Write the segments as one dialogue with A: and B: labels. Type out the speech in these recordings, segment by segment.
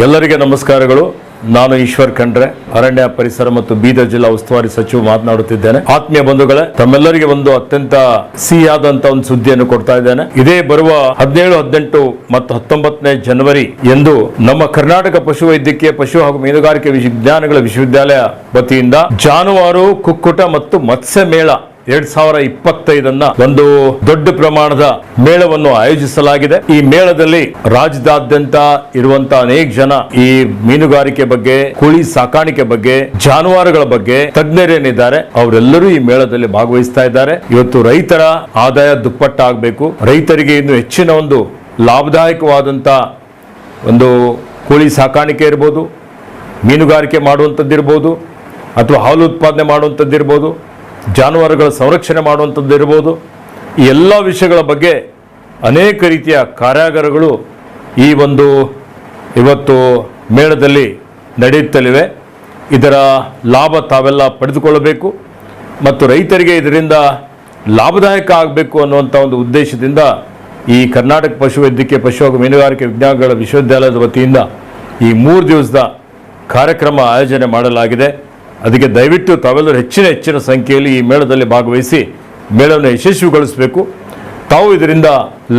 A: ಎಲ್ಲರಿಗೆ ನಮಸ್ಕಾರಗಳು. ನಾನು ಈಶ್ವರ್ ಖಂಡ್ರೆ, ಅರಣ್ಯ ಪರಿಸರ ಮತ್ತು ಬೀದರ್ ಜಿಲ್ಲಾ ಉಸ್ತುವಾರಿ ಸಚಿವ ಮಾತನಾಡುತ್ತಿದ್ದೇನೆ. ಆತ್ಮೀಯ ಬಂಧುಗಳೇ, ತಮ್ಮೆಲ್ಲರಿಗೆ ಒಂದು ಅತ್ಯಂತ ಸಿಹಿಯಾದಂತ ಒಂದು ಸುದ್ದಿಯನ್ನು ಕೊಡ್ತಾ ಇದ್ದೇನೆ. ಇದೇ ಬರುವ ಹದಿನೇಳು, ಹದಿನೆಂಟು ಮತ್ತು ಹತ್ತೊಂಬತ್ತನೇ ಜನವರಿ ಎಂದು ನಮ್ಮ ಕರ್ನಾಟಕ ಪಶುವೈದ್ಯಕೀಯ ಪಶು ಹಾಗೂ ಮೀನುಗಾರಿಕೆ ವಿಜ್ಞಾನಗಳ ವಿಶ್ವವಿದ್ಯಾಲಯ ವತಿಯಿಂದ ಜಾನುವಾರು, ಕುಕ್ಕುಟ ಮತ್ತು ಮತ್ಸ್ಯ ಮೇಳ ಎರಡ್ ಸಾವಿರ ಇಪ್ಪತ್ತೈದನ್ನ ಒಂದು ದೊಡ್ಡ ಪ್ರಮಾಣದ ಮೇಳವನ್ನು ಆಯೋಜಿಸಲಾಗಿದೆ. ಈ ಮೇಳದಲ್ಲಿ ರಾಜ್ಯದಾದ್ಯಂತ ಇರುವಂತಹ ಅನೇಕ ಜನ ಈ ಮೀನುಗಾರಿಕೆ ಬಗ್ಗೆ, ಕುಳಿ ಸಾಕಾಣಿಕೆ ಬಗ್ಗೆ, ಜಾನುವಾರುಗಳ ಬಗ್ಗೆ ತಜ್ಞರೇನಿದ್ದಾರೆ, ಅವರೆಲ್ಲರೂ ಈ ಮೇಳದಲ್ಲಿ ಭಾಗವಹಿಸ್ತಾ ಇದ್ದಾರೆ. ಇವತ್ತು ರೈತರ ಆದಾಯ ದುಪ್ಪಟ್ಟಾಗಬೇಕು. ರೈತರಿಗೆ ಇನ್ನು ಹೆಚ್ಚಿನ ಒಂದು ಲಾಭದಾಯಕವಾದಂತ ಒಂದು ಕೋಳಿ ಸಾಕಾಣಿಕೆ ಇರ್ಬೋದು, ಮೀನುಗಾರಿಕೆ ಮಾಡುವಂಥದ್ದಿರ್ಬೋದು ಅಥವಾ ಹಾಲು ಉತ್ಪಾದನೆ ಮಾಡುವಂಥದ್ದಿರ್ಬೋದು ಜಾನುವಾರುಗಳ ಸಂರಕ್ಷಣೆ ಮಾಡುವಂಥದ್ದು ಇರ್ಬೋದು. ಈ ಎಲ್ಲ ವಿಷಯಗಳ ಬಗ್ಗೆ ಅನೇಕ ರೀತಿಯ ಕಾರ್ಯಾಗಾರಗಳು ಈ ಒಂದು ಇವತ್ತು ಮೇಳದಲ್ಲಿ ನಡೆಯುತ್ತಲಿವೆ. ಇದರ ಲಾಭ ತಾವೆಲ್ಲ ಪಡೆದುಕೊಳ್ಳಬೇಕು ಮತ್ತು ರೈತರಿಗೆ ಇದರಿಂದ ಲಾಭದಾಯಕ ಆಗಬೇಕು ಅನ್ನುವಂಥ ಒಂದು ಉದ್ದೇಶದಿಂದ ಈ ಕರ್ನಾಟಕ ಪಶುವೈದ್ಯಕೀಯ ಪಶು ಹಾಗೂ ಮೀನುಗಾರಿಕೆ ವಿಜ್ಞಾನಗಳ ವಿಶ್ವವಿದ್ಯಾಲಯದ ವತಿಯಿಂದ ಈ ಮೂರು ದಿವಸದ ಕಾರ್ಯಕ್ರಮ ಆಯೋಜನೆ ಮಾಡಲಾಗಿದೆ. ಅದಕ್ಕೆ ದಯವಿಟ್ಟು ತಾವೆಲ್ಲರೂ ಹೆಚ್ಚಿನ ಹೆಚ್ಚಿನ ಸಂಖ್ಯೆಯಲ್ಲಿ ಈ ಮೇಳದಲ್ಲಿ ಭಾಗವಹಿಸಿ ಮೇಳವನ್ನು ಯಶಸ್ವಿಗೊಳಿಸಬೇಕು. ತಾವು ಇದರಿಂದ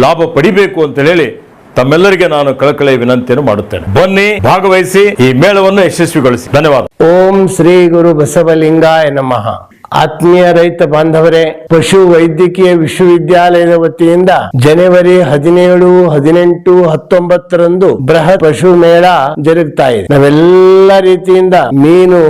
A: ಲಾಭ ಪಡಿಬೇಕು ಅಂತ ಹೇಳಿ ತಮ್ಮೆಲ್ಲರಿಗೆ ನಾನು ಕಳಕಳಿಯ ವಿನಂತಿಯನ್ನು ಮಾಡುತ್ತೇನೆ. ಬನ್ನಿ, ಭಾಗವಹಿಸಿ ಈ ಮೇಳವನ್ನು ಯಶಸ್ವಿಗೊಳಿಸಿ. ಧನ್ಯವಾದ.
B: ಓಂ ಶ್ರೀ ಗುರು ಬಸವಲಿಂಗಾಯ ನಮಃ. ಆತ್ಮೀಯ ರೈತ ಬಾಂಧವರೇ, ಪಶು ವೈದ್ಯಕೀಯ ವಿಶ್ವವಿದ್ಯಾಲಯದ ವತಿಯಿಂದ ಜನವರಿ ಹದಿನೇಳು, ಹದಿನೆಂಟು, ಹತ್ತೊಂಬತ್ತರಂದು ಬೃಹತ್ ಪಶು ಮೇಳ ಜರುಗ್ತಾ ಇದೆ. ನಾವೆಲ್ಲ ರೀತಿಯಿಂದ ಮೀನು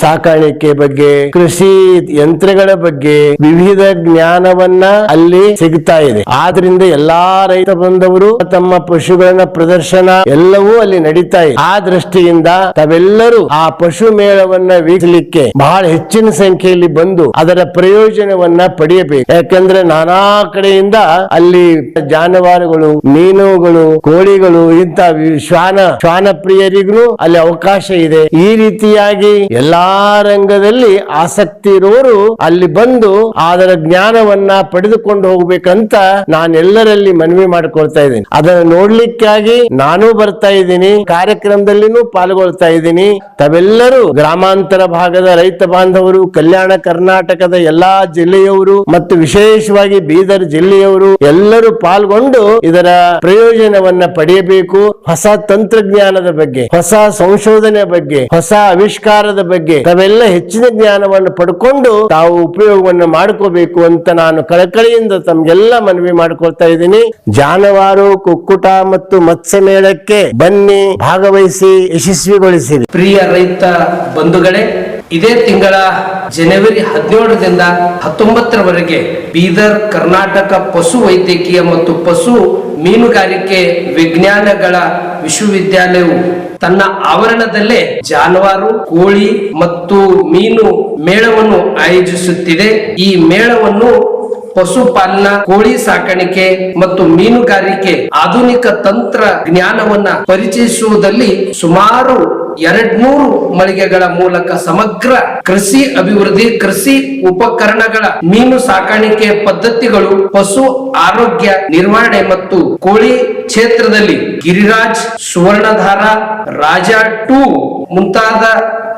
B: ಸಾಕಾಣಿಕೆ ಬಗ್ಗೆ, ಕೃಷಿ ಯಂತ್ರಗಳ ಬಗ್ಗೆ ವಿವಿಧ ಜ್ಞಾನವನ್ನ ಅಲ್ಲಿ ಸಿಗ್ತಾ ಇದೆ. ಆದ್ರಿಂದ ಎಲ್ಲಾ ರೈತ ಬಂಧವರು ತಮ್ಮ ಪಶುಗಳನ್ನ ಪ್ರದರ್ಶನ ಎಲ್ಲವೂ ಅಲ್ಲಿ ನಡೀತಾ ಇದೆ. ಆ ದೃಷ್ಟಿಯಿಂದ ತಾವೆಲ್ಲರೂ ಆ ಪಶು ಮೇಳವನ್ನ ವೀಕ್ಷಲಿಕ್ಕೆ ಬಹಳ ಹೆಚ್ಚಿನ ಸಂಖ್ಯೆಯಲ್ಲಿ ಬಂದು ಅದರ ಪ್ರಯೋಜನವನ್ನ ಪಡೆಯಬೇಕು. ಯಾಕಂದ್ರೆ ನಾನಾ ಕಡೆಯಿಂದ ಅಲ್ಲಿ ಜಾನುವಾರುಗಳು, ಮೀನುಗಳು, ಕೋಳಿಗಳು ಇಂತ ಶ್ವಾನ ಶ್ವಾನ ಪ್ರಿಯರಿಗೂ ಅಲ್ಲಿ ಅವಕಾಶ ಇದೆ. ಈ ರೀತಿಯಾಗಿ ಎಲ್ಲಾ ರಂಗದಲ್ಲಿ ಆಸಕ್ತಿ ಇರೋರು ಅಲ್ಲಿ ಬಂದು ಅದರ ಜ್ಞಾನವನ್ನ ಪಡೆದುಕೊಂಡು ಹೋಗ್ಬೇಕಂತ ನಾನೆಲ್ಲರಲ್ಲಿ ಮನವಿ ಮಾಡ್ಕೊಳ್ತಾ ಇದ್ದೀನಿ. ಅದನ್ನ ನೋಡ್ಲಿಕ್ಕಾಗಿ ನಾನು ಬರ್ತಾ ಇದ್ದೀನಿ, ಕಾರ್ಯಕ್ರಮದಲ್ಲಿನೂ ಪಾಲ್ಗೊಳ್ತಾ ಇದ್ದೀನಿ. ತಾವೆಲ್ಲರೂ ಗ್ರಾಮಾಂತರ ಭಾಗದ ರೈತ ಬಾಂಧವರು, ಕಲ್ಯಾಣ ಕರ್ನಾಟಕದ ಎಲ್ಲಾ ಜಿಲ್ಲೆಯವರು ಮತ್ತು ವಿಶೇಷವಾಗಿ ಬೀದರ್ ಜಿಲ್ಲೆಯವರು ಎಲ್ಲರೂ ಪಾಲ್ಗೊಂಡು ಇದರ ಪ್ರಯೋಜನವನ್ನ ಪಡೆಯಬೇಕು. ಹೊಸ ತಂತ್ರಜ್ಞಾನದ ಬಗ್ಗೆ, ಹೊಸ ಸಂಶೋಧನೆ ಬಗ್ಗೆ, ಹೊಸ ಆವಿಷ್ಕಾರದ ಬಗ್ಗೆ ತಾವೆಲ್ಲ ಹೆಚ್ಚಿನ ಜ್ಞಾನವನ್ನು ಪಡ್ಕೊಂಡು ತಾವು ಉಪಯೋಗವನ್ನು ಮಾಡ್ಕೋಬೇಕು ಅಂತ ನಾನು ಕಳಕಳಿಯಿಂದ ತಮ್ಗೆಲ್ಲ ಮನವಿ ಮಾಡ್ಕೊಳ್ತಾ ಇದ್ದೀನಿ. ಜಾನುವಾರು, ಕುಕ್ಕುಟ ಮತ್ತು ಮತ್ಸ್ಯ ಮೇಳಕ್ಕೆ ಬನ್ನಿ, ಭಾಗವಹಿಸಿ, ಯಶಸ್ವಿಗೊಳಿಸಿರಿ.
C: ಪ್ರಿಯ ರೈತ ಬಂಧುಗಳೇ ಇದೇ ತಿಂಗಳ ಜನವರಿ ಹದಿನೇಳರಿಂದ ಹತ್ತೊಂಬತ್ತರವರೆಗೆ ಬೀದರ್, ಕರ್ನಾಟಕ ಪಶು ವೈದ್ಯಕೀಯ ಮತ್ತು ಪಶು ಮೀನುಗಾರಿಕೆ ವಿಜ್ಞಾನಗಳ ವಿಶ್ವವಿದ್ಯಾಲಯವು ತನ್ನ ಆವರಣದಲ್ಲೇ ಜಾನುವಾರು, ಕೋಳಿ ಮತ್ತು ಮೀನು ಮೇಳವನ್ನು ಆಯೋಜಿಸುತ್ತಿದೆ. ಈ ಮೇಳವನ್ನು ಪಶುಪಾಲನಾ, ಕೋಳಿ ಸಾಕಾಣಿಕೆ ಮತ್ತು ಮೀನುಗಾರಿಕೆ ಆಧುನಿಕ ತಂತ್ರ ಜ್ಞಾನವನ್ನ ಪರಿಚಯಿಸುವುದಲ್ಲಿ ಸುಮಾರು ಎರಡ್ನೂರು ಮಳಿಗೆಗಳ ಮೂಲಕ ಸಮಗ್ರ ಕೃಷಿ ಅಭಿವೃದ್ಧಿ, ಕೃಷಿ ಉಪಕರಣಗಳ ಮೀನು ಸಾಕಾಣಿಕೆ ಪದ್ಧತಿಗಳು ಪಶು ಆರೋಗ್ಯ ನಿರ್ವಹಣೆ ಮತ್ತು ಕೋಳಿ ಕ್ಷೇತ್ರದಲ್ಲಿ ಗಿರಿರಾಜ್, ಸುವರ್ಣಧಾರ, ರಾಜ ಟೂ ಮುಂತಾದ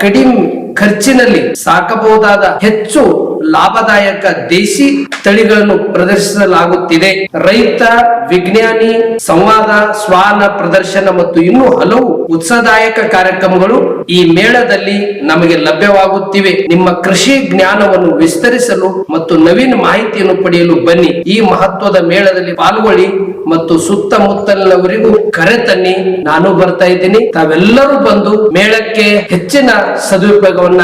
C: ಕಡಿಮೆ ಖರ್ಚಿನಲ್ಲಿ ಸಾಕಬಹುದಾದ ಹೆಚ್ಚು ಲಾಭದಾಯಕ ದೇಸಿ ತಳಿಗಳನ್ನು ಪ್ರದರ್ಶಿಸಲಾಗುತ್ತಿದೆ. ರೈತ, ವಿಜ್ಞಾನಿ, ಸಂವಾದ ಸ್ವಾನ ಪ್ರದರ್ಶನ ಮತ್ತು ಇನ್ನೂ ಹಲವು ಉತ್ಸಾಹದಾಯಕ ಕಾರ್ಯಕ್ರಮಗಳು ಈ ಮೇಳದಲ್ಲಿ ನಮಗೆ ಲಭ್ಯವಾಗುತ್ತಿವೆ. ನಿಮ್ಮ ಕೃಷಿ ಜ್ಞಾನವನ್ನು ವಿಸ್ತರಿಸಲು ಮತ್ತು ನವೀನ ಮಾಹಿತಿಯನ್ನು ಪಡೆಯಲು ಬನ್ನಿ. ಈ ಮಹತ್ವದ ಮೇಳದಲ್ಲಿ ಪಾಲ್ಗೊಳ್ಳಿ ಮತ್ತು ಸುತ್ತಮುತ್ತಲಿನವರಿಗೂ ಕರೆ ತನ್ನಿ. ನಾನು ಬರ್ತಾ ಇದ್ದೀನಿ. ತಾವೆಲ್ಲರೂ ಬಂದು ಮೇಳಕ್ಕೆ ಹೆಚ್ಚಿನ ಸದುಪಯೋಗವನ್ನ